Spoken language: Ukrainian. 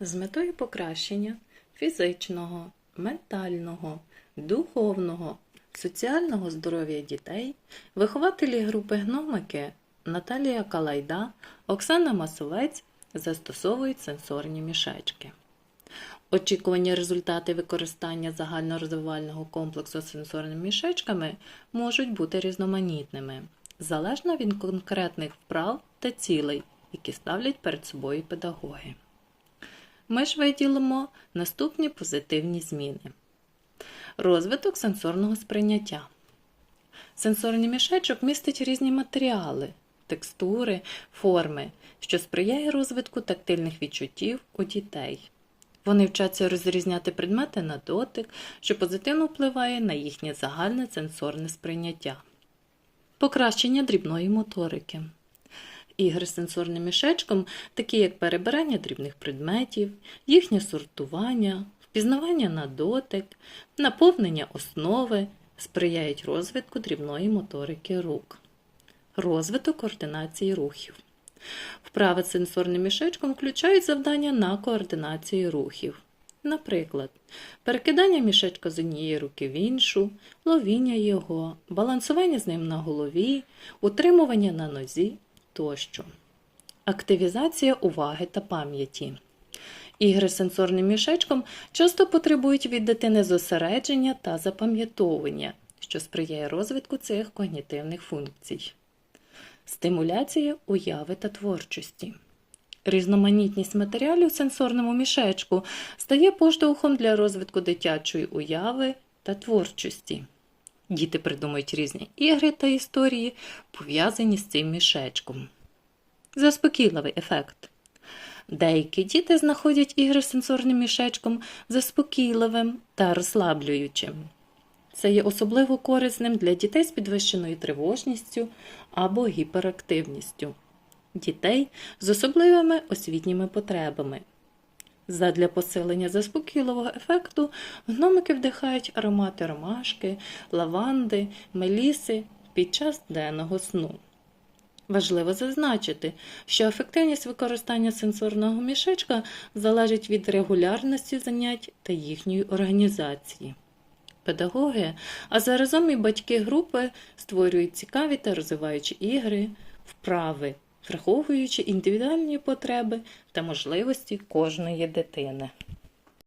З метою покращення фізичного, ментального, духовного, соціального здоров'я дітей вихователі групи гномики Наталія Калайда, Оксана Масовець застосовують сенсорні мішечки. Очікувані результати використання загальнорозвивального комплексу сенсорними мішечками можуть бути різноманітними, залежно від конкретних вправ та цілей, які ставлять перед собою педагоги. Ми ж виділимо наступні позитивні зміни. Розвиток сенсорного сприйняття. Сенсорний мішечок містить різні матеріали, текстури, форми, що сприяє розвитку тактильних відчуттів у дітей. Вони вчаться розрізняти предмети на дотик, що позитивно впливає на їхнє загальне сенсорне сприйняття. Покращення дрібної моторики. Ігри з сенсорним мішечком, такі як перебирання дрібних предметів, їхнє сортування, впізнавання на дотик, наповнення основи, сприяють розвитку дрібної моторики рук. Розвиток координації рухів. Вправи з сенсорним мішечком включають завдання на координацію рухів. Наприклад, перекидання мішечка з однієї руки в іншу, ловіння його, балансування з ним на голові, утримування на нозі тощо. Активізація уваги та пам'яті. Ігри сенсорним мішечком часто потребують від дитини зосередження та запам'ятовування, що сприяє розвитку цих когнітивних функцій. Стимуляція уяви та творчості. Різноманітність матеріалів в сенсорному мішечку стає поштовхом для розвитку дитячої уяви та творчості. Діти придумують різні ігри та історії, пов'язані з цим мішечком. Заспокійливий ефект. Деякі діти знаходять ігри з сенсорним мішечком заспокійливим та розслаблюючим. Це є особливо корисним для дітей з підвищеною тривожністю або гіперактивністю, дітей з особливими освітніми потребами. Задля посилення заспокійливого ефекту гномики вдихають аромати ромашки, лаванди, меліси під час денного сну. Важливо зазначити, що ефективність використання сенсорного мішечка залежить від регулярності занять та їхньої організації. Педагоги, а заразом і батьки групи створюють цікаві та розвиваючі ігри, вправи, враховуючи індивідуальні потреби та можливості кожної дитини.